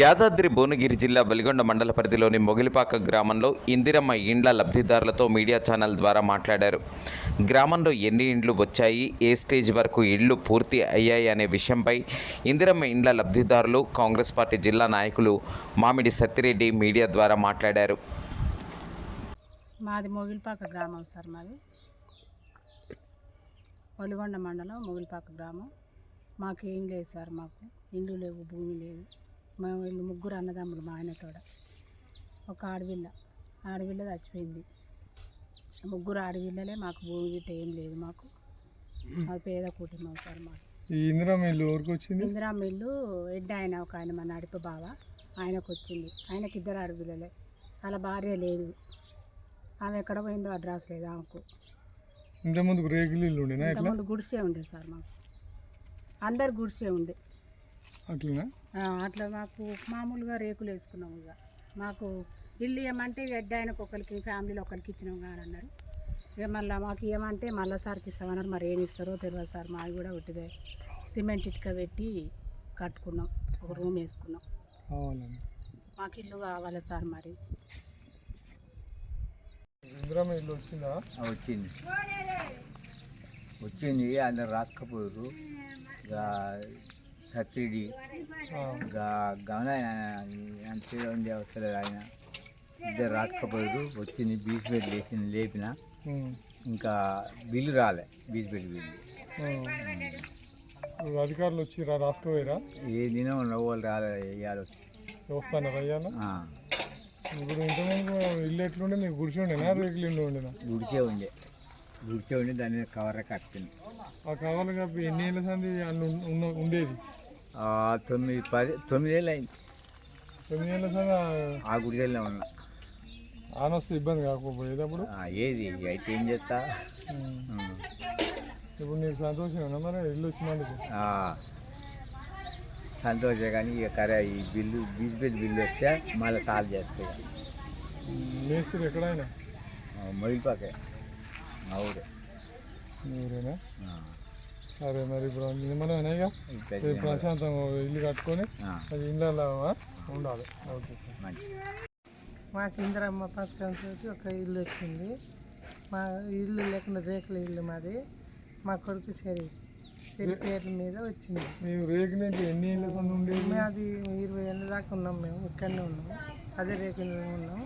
యాదాద్రి భువనగిరి జిల్లా వెలిగొండ మండల పరిధిలోని మొగిలిపాక గ్రామంలో ఇందిరమ్మ ఇండ్ల లబ్ధిదారులతో మీడియా ఛానల్ ద్వారా మాట్లాడారు. గ్రామంలో ఎన్ని ఇండ్లు వచ్చాయి ఏ స్టేజ్ వరకు ఇళ్ళు పూర్తి అయ్యాయి అనే విషయంపై ఇందిరమ్మ ఇండ్ల లబ్ధిదారులు కాంగ్రెస్ పార్టీ జిల్లా నాయకులు మామిడి సత్తిరెడ్డి మీడియా ద్వారా మాట్లాడారు. మాది మొగిలిపాక గ్రామం సార్ మాది. ఒలిగొండ మండలం మొగిలిపాక గ్రామం. మాకు ఏం లేదు సార్ మాకు. ఇండ్లు లేవు భూమి లేదు. మేము వీళ్ళు ముగ్గురు అన్నదమ్ములు మా ఆయనతోడ ఒక ఆడవిల్ల ఆడవిల్ల చచ్చిపోయింది. ముగ్గురు ఆడవిల్లలే మాకు భూమి గిట్ట ఏం లేదు మాకు. మాది పేద కుటుంబం సార్ మాకు ఈ ఇందిరామ ఇల్లు ఎవరికి వచ్చింది? ఇందిరా మిల్లు ఎడ్డ ఆయన ఒక ఆయన మన నడిపి బావ ఆయనకు వచ్చింది. ఆయనకి ఇద్దరు ఆడపిల్లలే. వాళ్ళ భార్య లేదు. ఆమె ఎక్కడ పోయిందో అడ్రస్ లేదు ఆమెకు. ఇంత ముందుకు రేకులు ఇల్లు ఎట్లా? ఇంతకుముందు గుడిసే ఉండే సార్ మాకు. అందరు గుడిసే ఉండే. అట్లనా? అట్లా మాకు మామూలుగా రేకులు వేసుకున్నాం ఇక. మాకు ఇల్లు ఏమంటే ఎడ్డ ఆయనకు ఒకరికి ఫ్యామిలీలో ఒకరికి ఇచ్చినాం కానీ అన్నారు. ఇక మళ్ళీ మాకు ఏమంటే మళ్ళీ సార్కి ఇస్తామన్నారు. మరి ఏమి ఇస్తారో తెలియదు సార్ మాది కూడా ఒకటిదే సిమెంట్ ఇటుక పెట్టి కట్టుకున్నాం. ఒక రూమ్ వేసుకున్నాం. మాకు ఇల్లు కావాలి సార్ మరి. ఇల్లు వచ్చిందా? వచ్చింది. వచ్చింది అందరు రాకపోయారు గా గమన ఉంది అవసరం ఆయన. ఇద్దరు రాకపోయారు వచ్చింది బీచ్ పెట్టి లేచింది లేపిన. ఇంకా బిల్లు రాలే బీచ్ పెట్టి బిల్లు. అధికారులు వచ్చి రాసుకోవేరా? ఏ దినం నవ్వులు రాలే వేయాలి వస్తాను ఇప్పుడు ఇంతకుముందు ఇల్లు ఎట్లుండే? మీకు గుడిసి ఉండేనా రేకులు ఇల్లు ఉండేనా గుడిచే ఉండే. గుడిచే ఉండి దాని కవర్ కట్టింది. ఆ కావాలి కాబట్టి ఎన్ని ఏళ్ళ సంది అన్ని ఉండేది? తొమ్మిది పది తొమ్మిదేళ్ళు అయింది తొమ్మిది ఏళ్ళ సంది ఆ గుడికెళ్ళే ఉన్నా ఆనొస్తే ఇబ్బంది కాకపోయేది అప్పుడు? ఆ, ఏది? అయితే ఏం చేస్తా. ఇప్పుడు నీకు సంతోషమేనా మరి? ఇల్లు వచ్చినందుకు? సంతోషం కానీ ఇక కరే ఈ బిల్లు బీచ్ బిల్ బిల్లు వస్తే మళ్ళీ కాల్ చేస్తాయి ఉమ్, మేస్త్రి ఎక్కడైనా? మొయిల్పాకే మా ఊరే. ఊరేనా? సరే మరి ఇప్పుడు నిమ్మలమేనా ఇక? ప్రశాంతంగా ఇల్లు కట్టుకొని అది ఇళ్ళ ఉండాలి. Okay sir. మాకు ఇందిరమ్మ పథకం తోటి ఒక ఇల్లు వచ్చింది. మా ఇల్లు లేకుండా రేకుల ఇల్లు మాది. మా కొడుకు సరి సరి పేర్ల మీద వచ్చింది. మేము రేకు నుంచి ఎన్ని ఏళ్ళ ఉండేది? మేము అది ఇరవై ఏళ్ళ దాకా ఉన్నాం మేము ఇక్కడనే ఉన్నాం. అదే రేకుల ఉన్నాం.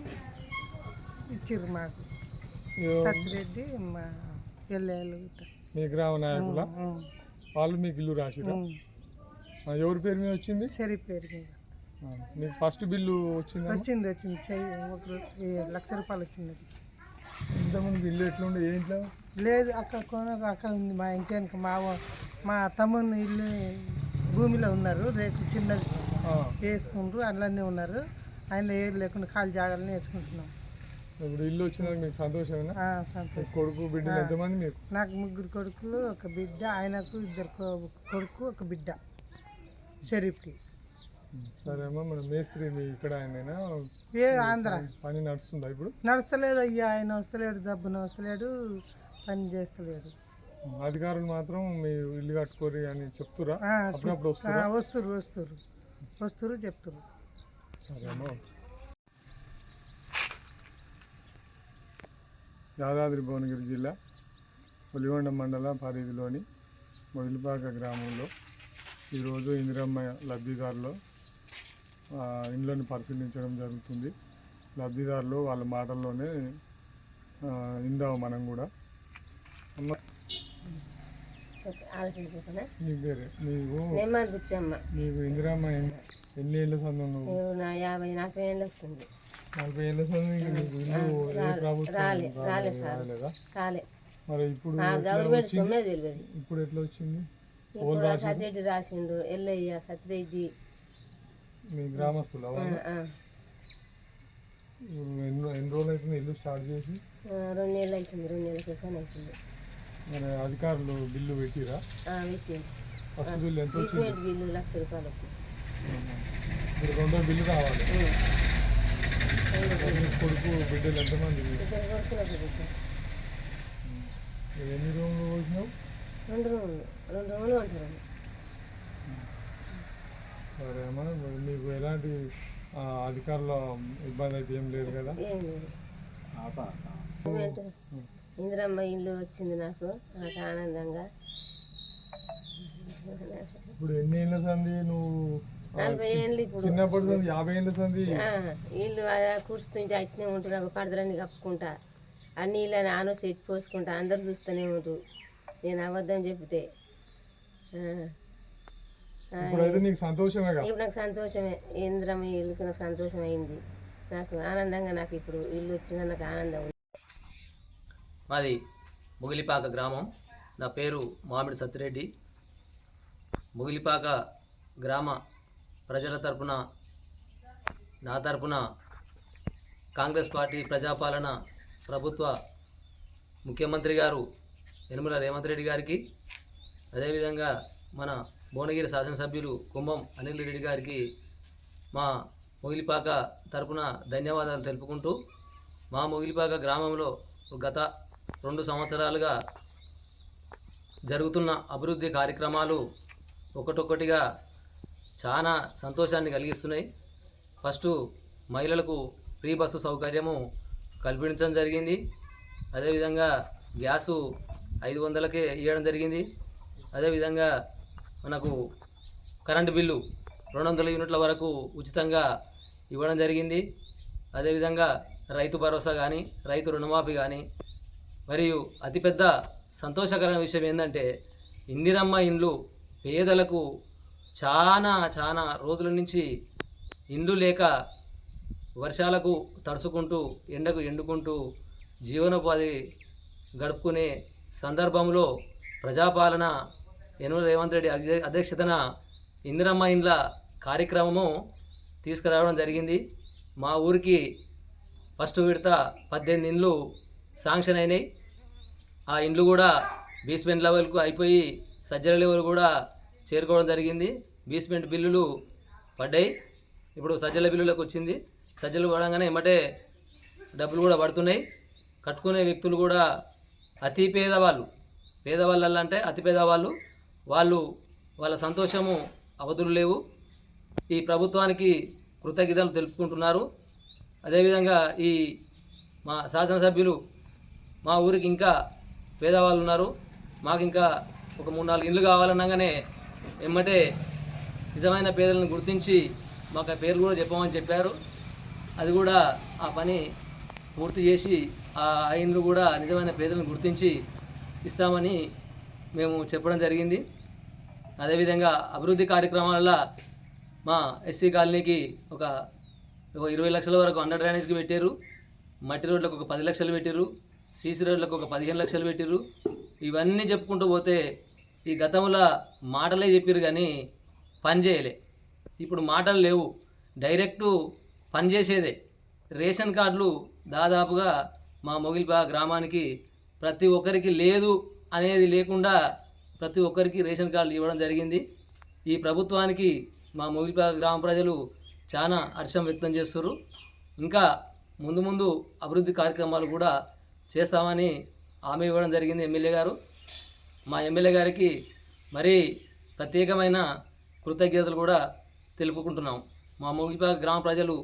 ఇచ్చిర్రు మాకు. సత్తిరెడ్డి మా ఎల్లెళ్ళు మీ గ్రామ నాయకుల? వాళ్ళు మీకు ఇల్లు రాసిరా? ఎవరి పేరు మీద వచ్చింది? సరి పేరు మీద. మీకు ఫస్ట్ బిల్లు వచ్చిందా? వచ్చింది వచ్చింది. ఒక లక్ష రూపాయలు వచ్చింది. ఇంతకుముందు ఇల్లు ఎట్లుండే? ఏ ఇంట్లో? లేదు అక్కడ కొన అక్కడ ఉంది మా ఇంటి వెనక. మా మా తమ్ముని ఇల్లు భూమిలో ఉన్నారు. రేపు చిన్నది వేసుకుంటారు అందులోనే ఉన్నారు. ఆయన ఏది లేకుండా కాలు జాగాలని వేసుకుంటున్నాం. ఇప్పుడు ఇల్లు వచ్చినందుకు మీకు సంతోషమేనా? సంతోషం. కొడుకు బిడ్డలు ఎంతమంది మీకు? నాకు ముగ్గురు కొడుకులు ఒక బిడ్డ ఆయనకు ఇద్దరు కొడుకు ఒక బిడ్డ. షరీఫ్కి. సరే అమ్మా మన మేస్త్రి మీ ఇక్కడ ఆయనైనా ఏ ఆంధ్ర. పని నడుస్తుందా ఇప్పుడు? నడుస్తలేదు అయ్యా ఆయన వస్తలేడు డబ్బున వస్తలేడు పని చేస్తలేడు. అధికారులు మాత్రం మీ ఇల్లు కట్టుకోరి అని చెప్తురా? అప్పుడప్పుడు వస్తురా? వస్తురు వస్తురు. వస్తురు చెప్తురు. సరే అమ్మా. యాదాద్రి భువనగిరి జిల్లా పులిగొండ మండల పరిధిలోని మొగిలిపాక గ్రామంలో ఈరోజు ఇందిరమ్మ లబ్ధిదారులు ఇండ్లను పరిశీలించడం జరుగుతుంది. లబ్ధిదారులు వాళ్ళ మాటల్లోనే ఆ, ఇందాం మనం కూడా. నీకు ఇందిరమ్మ ఎన్ని- ఏళ్ళ సందం నువ్వు యాభై నలభై ఏళ్ళు వస్తుంది. నలభై ఏళ్ళ రాలే రాలే సార్ మరి ఇప్పుడు ఎట్లా గవర్నమెంట్ వచ్చింది? సొమ్మే తెలియదు. ఇప్పుడు ఎట్లా వచ్చింది? ఇప్పుడు ఆ సత్యరెడ్డి రాసిండు ఎల్లయ్య సత్యరెడ్డి. మీ గ్రామస్తులు. ఎన్ని ఎన్ని రోజులు అవుతుంది ఇల్లు స్టార్ట్ చేసి? రెండు నెలలు అవుతుంది రెండు నెలల క్రితం అవుతుంది మరి అధికారులు బిల్లు పెట్టిరా? ఫస్ట్ బిల్లు ఎంత వచ్చింది? బిల్లు లక్ష రూపాయలు వచ్చింది. ఇప్పుడు రెండో బిల్లు నీ కొడుకు బిడ్డలు ఎంతమంది? ఎన్ని రూమ్లు పోసినావు? రెండు రోజులు రెండు రోజులు ఉంటారు సరే అమ్మా మరి మీకు ఎలాంటి అధికారుల ఇబ్బంది అయితే ఏం లేదు కదా? ఇందిరమ్మ ఇల్లు వచ్చింది నాకు నాకు ఆనందంగా. ఇప్పుడు ఎన్ని ఏళ్ళ సంది నువ్వు నలభై ఏళ్ళు ఇప్పుడు. యాభై ఏళ్ళ ఇల్లు అలా కూర్చుంటే అట్నే ఉంటున్నా పడదలన్నీ కప్పుకుంటా. ఆ నీళ్ళని ఆనొస్తే ఎత్తి పోసుకుంటా అందరు చూస్తూనే ఉంటారు నేను అబద్ధం చెప్తే. నీకు సంతోషమే ఇప్పుడు నాకు సంతోషమే. ఇంద్రమ్మ ఇల్లుకి నాకు సంతోషం అయింది నాకు ఆనందంగా నాకు ఇప్పుడు ఇల్లు వచ్చిందని నాకు ఆనందం ఉంది. మాది ముగిలిపాక గ్రామం. నా పేరు మామిడి సత్తిరెడ్డి. ముగిలిపాక గ్రామ ప్రజల తరపున నా తరపున కాంగ్రెస్ పార్టీ ప్రజాపాలన ప్రభుత్వ ముఖ్యమంత్రి గారు యనమల రేవంత్ రెడ్డి గారికి అదేవిధంగా మన భువనగిరి శాసనసభ్యులు కుంభం అనిల్ రెడ్డి గారికి మా మొగిలిపాక తరపున ధన్యవాదాలు తెలుపుకుంటూ మా మొగిలిపాక గ్రామంలో గత రెండు సంవత్సరాలుగా జరుగుతున్న అభివృద్ధి కార్యక్రమాలు ఒకటొక్కటిగా చాలా సంతోషాన్ని కలిగిస్తున్నాయి. ఫస్ట్ మహిళలకు ఫ్రీ బస్సు సౌకర్యము కల్పించడం జరిగింది. అదేవిధంగా గ్యాసు ఐదు వందలకే ఇవ్వడం జరిగింది. అదేవిధంగా మనకు కరెంటు బిల్లు రెండు వందల యూనిట్ల వరకు ఉచితంగా ఇవ్వడం జరిగింది. అదేవిధంగా రైతు భరోసా కానీ రైతు రుణమాఫీ కానీ మరియు అతిపెద్ద సంతోషకరమైన విషయం ఏంటంటే ఇందిరమ్మ ఇండ్లు పేదలకు చాలా చాలా రోజుల నుంచి ఇండ్లు లేక వర్షాలకు తడుచుకుంటూ ఎండకు ఎండుకుంటూ జీవనోపాధి గడుపుకునే సందర్భంలో ప్రజాపాలన యనమల రేవంత్ రెడ్డి అధ్య- అధ్యక్షతన ఇందిరమ్మ ఇండ్ల కార్యక్రమము తీసుకురావడం జరిగింది. మా ఊరికి ఫస్ట్ విడత పద్దెనిమిది ఇండ్లు శాంక్షన్ అయినాయి. ఆ ఇండ్లు కూడా బేస్మెంట్ లెవెల్కు అయిపోయి సజ్జల లెవెల్ కూడా చేరుకోవడం జరిగింది. బేస్మెంట్ బిల్లులు పడ్డాయి. ఇప్పుడు సజ్జల బిల్లులకు వచ్చింది. సజ్జలు పడంగానే ఎమ్మటే డబ్బులు కూడా పడుతున్నాయి. కట్టుకునే వ్యక్తులు కూడా అతి పేదవాళ్ళు. పేదవాళ్ళు అంటే అతి పేదవాళ్ళు. వాళ్ళు వాళ్ళ సంతోషము అవధులు లేవు. ఈ ప్రభుత్వానికి కృతజ్ఞతలు తెలుపుకుంటున్నారు. అదేవిధంగా ఈ మా శాసనసభ్యులు మా ఊరికి ఇంకా పేదవాళ్ళు ఉన్నారు. మాకు ఇంకా ఒక మూడు నాలుగు ఇళ్ళు కావాలనగానే ఎమ్మటే నిజమైన పేదలను గుర్తించి మాకు ఆ పేర్లు కూడా చెప్పమని చెప్పారు. అది కూడా ఆ పని పూర్తి చేసి ఆ ఇండ్లు కూడా నిజమైన పేదలను గుర్తించి ఇస్తామని మేము చెప్పడం జరిగింది. అదేవిధంగా అభివృద్ధి కార్యక్రమాలలో మా ఎస్సీ కాలనీకి ఒక ఒక ఇరవై లక్షల వరకు అండర్ డ్రైనేజ్కి పెట్టారు మట్టి రోడ్లకు ఒక పది లక్షలు పెట్టారు సీసీ రోడ్లకు ఒక పదిహేను లక్షలు పెట్టారు ఇవన్నీ చెప్పుకుంటూ పోతే ఈ గతంలో మాటలే చెప్పారు కానీ పని చేయలే. ఇప్పుడు మాటలు లేవు. డైరెక్టు పని చేసేదే. రేషన్ కార్డులు దాదాపుగా మా మొగిలిపా గ్రామానికి ప్రతి ఒక్కరికి లేదు అనేది లేకుండా ప్రతి ఒక్కరికి రేషన్ కార్డులు ఇవ్వడం జరిగింది. ఈ ప్రభుత్వానికి మా మొగిలిపా గ్రామ ప్రజలు చాలా హర్షం వ్యక్తం చేస్తున్నారు ఇంకా ముందు ముందు అభివృద్ధి కార్యక్రమాలు కూడా చేస్తామని హామీ ఇవ్వడం జరిగింది ఎమ్మెల్యే గారు. మా ఎమ్మెల్యే గారికి మరీ ప్రత్యేకమైన కృతజ్ఞతలు కూడా తెలుపుకుంటున్నాం. మా మొగిలిపా గ్రామ ప్రజలు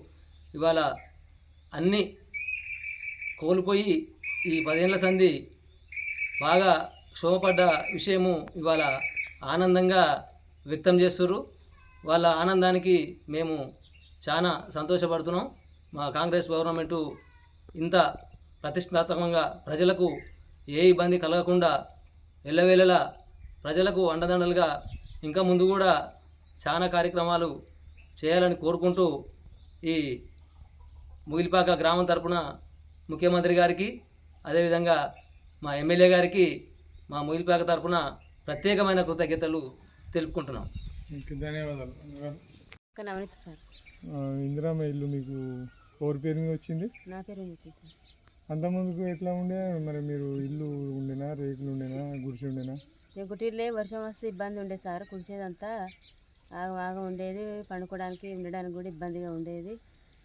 ఇవాళ అన్నీ కోల్పోయి ఈ పదేళ్ళ సంధి బాగా క్షోభపడ్డ విషయము ఇవాళ ఆనందంగా వ్యక్తం చేస్తున్నారు వాళ్ళ ఆనందానికి మేము చాలా సంతోషపడుతున్నాం. మా కాంగ్రెస్ గవర్నమెంటు ఇంత ప్రతిష్టాత్మకంగా ప్రజలకు ఏ ఇబ్బంది కలగకుండా ఎల్లవేళలా ప్రజలకు అండదండలుగా ఇంకా ముందు కూడా చాలా కార్యక్రమాలు చేయాలని కోరుకుంటూ ఈ ముగిలిపాక గ్రామం తరపున ముఖ్యమంత్రి గారికి అదేవిధంగా మా ఎమ్మెల్యే గారికి మా ముగిలిపాక తరపున ప్రత్యేకమైన కృతజ్ఞతలు తెలుపుకుంటున్నాం. ధన్యవాదాలు. ఇందిరామ ఇల్లు మీకు ఎవరి పేరు మీద వచ్చింది? నా పేరు వచ్చింది అంతకుముందుకు ఎట్లా ఉండే? మరి మీరు ఇల్లు ఉండేనా రేకులు ఉండేనా గుడిసె ఉండేనా? కుటీర్లే వర్షం వస్తే ఇబ్బంది ఉండేది సార్. కుడిసేదంతా ఆగం ఆగం ఉండేది. పండుకోవడానికి ఉండడానికి కూడా ఇబ్బందిగా ఉండేది.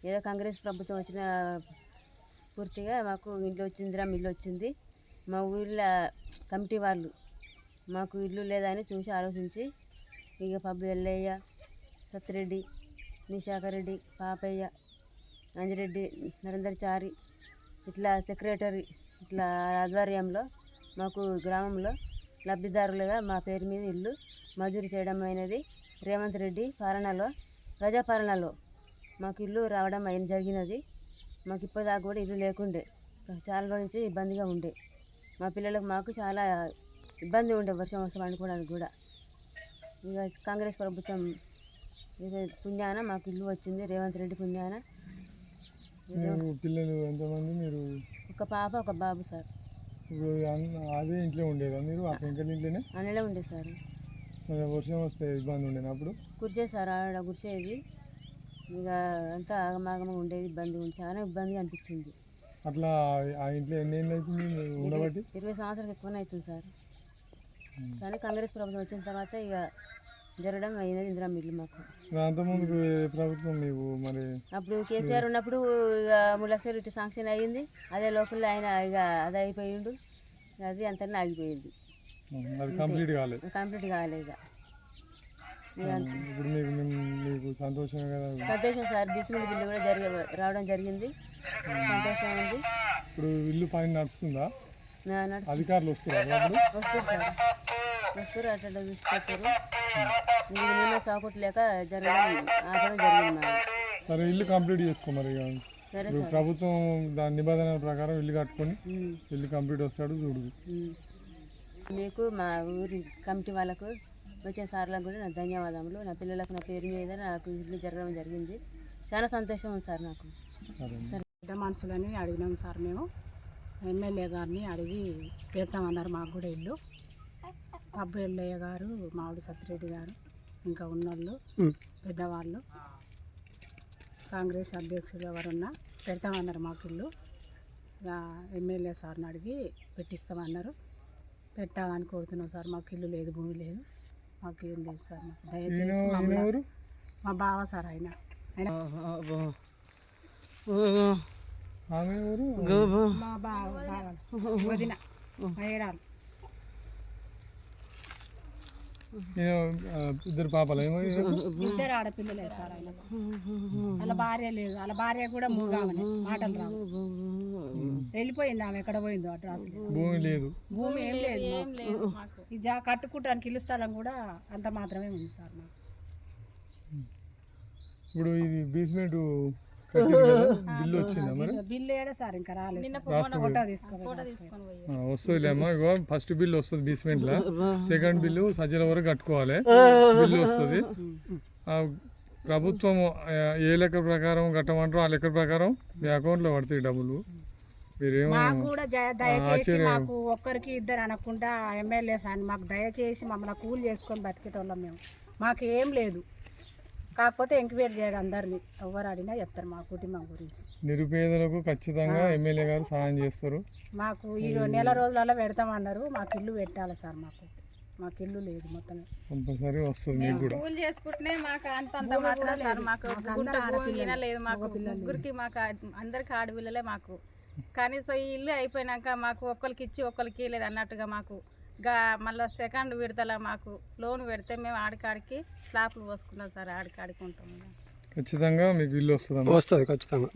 ఏదో కాంగ్రెస్ ప్రభుత్వం వచ్చిన పూర్తిగా మాకు ఇల్లు వచ్చిందిరా ఇల్లు వచ్చింది. మా ఊళ్ళో కమిటీ వాళ్ళు మాకు ఇల్లు లేదని చూసి ఆలోచించి ఇక పబ్బు ఎల్లయ్య సత్తిరెడ్డి నిశాఖరెడ్డి పాపయ్య అంజిరెడ్డి నరేందర్ చారి ఇట్లా సెక్రటరీ ఇట్లా ఆధ్వర్యంలో మాకు గ్రామంలో లబ్ధిదారులుగా మా పేరు మీద ఇల్లు మంజూరు చేయడం అయినది. రేవంత్ రెడ్డి పాలనలో ప్రజాపాలనలో మాకు ఇల్లు రావడం అయిన జరిగినది. మాకు ఇప్పటిదాకా కూడా ఇల్లు లేకుండే చాలా రోజుల నుంచి ఇబ్బందిగా ఉండే. మా పిల్లలకు మాకు చాలా ఇబ్బంది ఉండే వర్షం వర్షం వండుకోవడానికి కూడా. ఇక కాంగ్రెస్ ప్రభుత్వం పుణ్యాన మాకు ఇల్లు వచ్చింది. రేవంత్ రెడ్డి పుణ్యాన పిల్లలు ఎంతమంది? మీరు ఒక పాప ఒక బాబు సార్. అదే ఇంట్లో ఉండేదా మీరు? ఆ పెంకల ఇంట్లోనే? అనలే ఉండే సార్. వర్షం వస్తే ఇబ్బంది ఉండేనా అప్పుడు? కుర్చే సార్ ఆడ కుర్చేది ఇక అంతా ఆగమాగమ ఉండేది ఇబ్బంది చాలా ఇబ్బందిగా అనిపించింది. అట్లా ఆ ఇంట్లో ఎన్ని ఏళ్ళు అవుతుంది ఉండబట్టి? ఇరవై సంవత్సరాలు ఎక్కువనే అవుతుంది సార్. కానీ కాంగ్రెస్ ప్రభుత్వం వచ్చిన తర్వాత ఇక జరగడం అయినది ఇందిరా మిల్లు మాకు. ఏ ప్రభుత్వం మీకు మరి అప్పుడు కేసీఆర్ ఉన్నప్పుడు ఇక మూడు లక్షలు ఇటు శాంక్షన్ అయ్యింది. అదే లోపల ఆయన ఇక అది అయిపోయిండు. అది అంతనే ఆగిపోయింది. అది కంప్లీట్ కాలేదు. కంప్లీట్ కాలేదు అంత- ఇప్పుడు మీకు మీకు సంతోషమే కదా? సంతోషం సార్ బిస్మిల్ బిల్లు కూడా జరిగి రావడం జరిగింది. సంతోషం ఉంది. ఇప్పుడు ఇల్లు పైన నడుస్తుందా? అధికారులు వస్తున్నారు అప్పుడు వస్తారు? సార్. వస్తారు అట్లా తీసుకొచ్చారు ఇది మేమే సాకుట్లేక జరగడం ఆపడం జరిగింది మాది సరే ఇల్లు కంప్లీట్ చేసుకో మరి ఇక. సరే ఇప్పుడు సార్. ప్రభుత్వం దాని నిబంధనల ప్రకారం ఇల్లు కట్టుకొని ఉమ్, ఇల్లు కంప్లీట్ వస్తాడు చూడు. ఉమ్. మీకు మా ఊరి కమిటీ వాళ్ళకు వచ్చిన సార్లకు కూడా నా ధన్యవాదములు. నా పిల్లలకు నా పేరు మీద నాకు ఇల్లు జరగడం జరిగింది. చాలా సంతోషం ఉంది సార్ నాకు. సరే. పెద్ద మనుషులని అడిగినాం సార్ మేము. ఎమ్మెల్యే గారిని అడిగి పెడతామన్నారు మాకు కూడా ఇల్లు. అబ్బు ఎల్లయ్య గారు మామిడి సత్తిరెడ్డి గారు ఇంకా ఉన్నోళ్ళు పెద్దవాళ్ళు కాంగ్రెస్ అధ్యక్షులు ఎవరున్నా పెడతామన్నారు మాకు ఇల్లు. ఎమ్మెల్యే సార్ని అడిగి పెట్టిస్తామన్నారు. పెట్టాలని కోరుతున్నాం సార్ మాకు ఇల్లు లేదు భూమి లేదు. మాకు ఏం లేదు సార్ మాకు దయచేసి మా బావ సార్ ఆయన. మా బావ బావ. వదిన ఇద్దరు పాపలు ఇద్దరు ఆడపిల్లలే సార్ ఆయన. వాళ్ళ భార్య లేదు. వాళ్ళ భార్య కూడా మూగామని మాటలు రావు. వెళ్ళిపోయింది ఆమె. ఎక్కడ పోయిందో అటు అసలు భూమి లేదు. భూమి ఏం లేదు. ఈ జా కట్టుకుంటానికి ఇల్లు స్థలం కూడా అంత మాత్రమే ఉంది సార్ మాకు. ఇప్పుడు ఇది బేస్మెంట్ బిల్లు వచ్చిందా మరి? బిల్లు ఏడే సార్? ఇంకా రాలేదు ఫోటో వస్తుందిలే అమ్మా ఇగో ఫస్ట్ బిల్ వస్తుంది బేస్మెంట్ లా సెకండ్ బిల్లు సజ్జల వరకు కట్టుకోవాలి. బిల్లు వస్తుంది. ఆ, ప్రభుత్వం ఏ లెక్క ప్రకారం కట్టమంటారో ఆ లెక్క ప్రకారం మీ అకౌంట్లో పడతాయి డబ్బులు. మాకు కూడా దయచేసి. మాకు ఒక్కరికి ఇద్దరు అనకుండా ఎమ్మెల్యే సార్ మాకు దయచేసి మమ్మల్ని కూలి చేసుకొని బతికేటోళ్ళం మేము. మాకు ఏం లేదు. కాకపోతే ఎంక్వైరీ చేయడం అందరినీ. ఎవరు అడిగినా చెప్తారు మా కుటుంబం గురించి. నిరుపేదలకు ఖచ్చితంగా ఎమ్మెల్యే గారు సహాయం చేస్తారు. మాకు ఈ నెల రోజులలో పెడతామన్నారు. మాకు ఇల్లు పెట్టాలి సార్ మాకు. మాకు ఇల్లు లేదు మొత్తం. కంపల్సరీ వస్తుంది మీకు కూడా. పూలు చేసుకుంటేనే మాకు అంత అంత మాత్రం సార్ మాకు గుంట భూమి వినలేదు మాకు ముగ్గురికి మాకు అందరికి ఆడపిల్లలే మాకు. కనీసం ఈ ఇల్లు అయిపోయినాక మాకు ఒక్కరికి ఇచ్చి ఒక్కరికి లేదు అన్నట్టుగా మాకు. గా మళ్ళీ సెకండ్ విడతల మాకు లోన్ పెడితే మేము ఆడికాడికి స్లాప్లు పోసుకున్నాం సార్ ఆడికాడికి ఉంటాం. ఖచ్చితంగా మీకు ఇల్లు వస్తుంది వస్తుంది ఖచ్చితంగా.